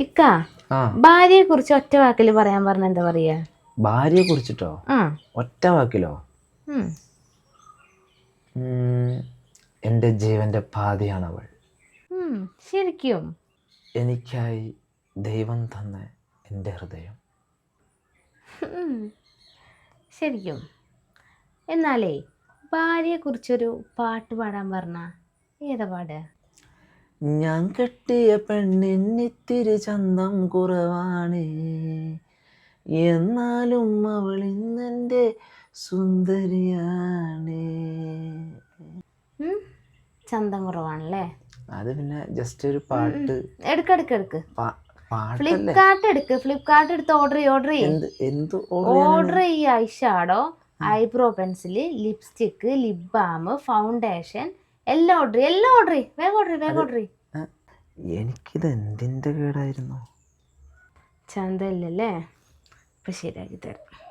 ഇക്ക ഭാര്യയെ കുറിച്ച് ഒറ്റ വാക്കിൽ പറയാൻ പറഞ്ഞ എന്താ പറയാ? ഭാര്യയെ കുറിച്ചിട്ടോ ഒറ്റ വാക്കിലോ? എന്റെ ജീവന്റെ എന്റെ അവൾ ശരിക്കും? എനിക്കായി ദൈവം തന്ന എന്റെ ഹൃദയം. ശരിക്കും. എന്നാലേ ഭാര്യയെ കുറിച്ചൊരു പാട്ട് പാടാൻ പറഞ്ഞ ഏതാ പാടുക ഞാൻ കെട്ടിയ പെണ്ണിന്നിത്തിരി ചന്തം കുറവാണ്. എന്നാലും അവൾ ഇന്നെന്റെ സുന്ദരിയാണ്. ചന്തം കുറവാണല്ലേ? അത് പിന്നെ ജസ്റ്റ് ഒരു പാട്ട്. എടുക്ക് എടുക്ക് എടുക്ക്. ഫ്ലിപ്കാർട്ട് എടുക്ക് ഫ്ലിപ്കാർട്ട് എടുത്ത് ഓർഡർ ചെയ്യ ഓർഡർ ചെയ്യ്? ഓർഡർ ചെയ്യ eyeshadow eyebrow pencil lipstick lip balm foundation എല്ലാം ഓർഡർ ചെയ്യ് എല്ലാം ഓർഡർ ചെയ്യ്. വേഗം ഓർഡർ ചെയ്യും വേഗം ഓർഡർ ചെയ്യ്. എനിക്കിത് എന്തിന്റെ കേടായിരുന്നു? ചന്തല്ലേ അപ്പം ശരിയാക്കി തരാം.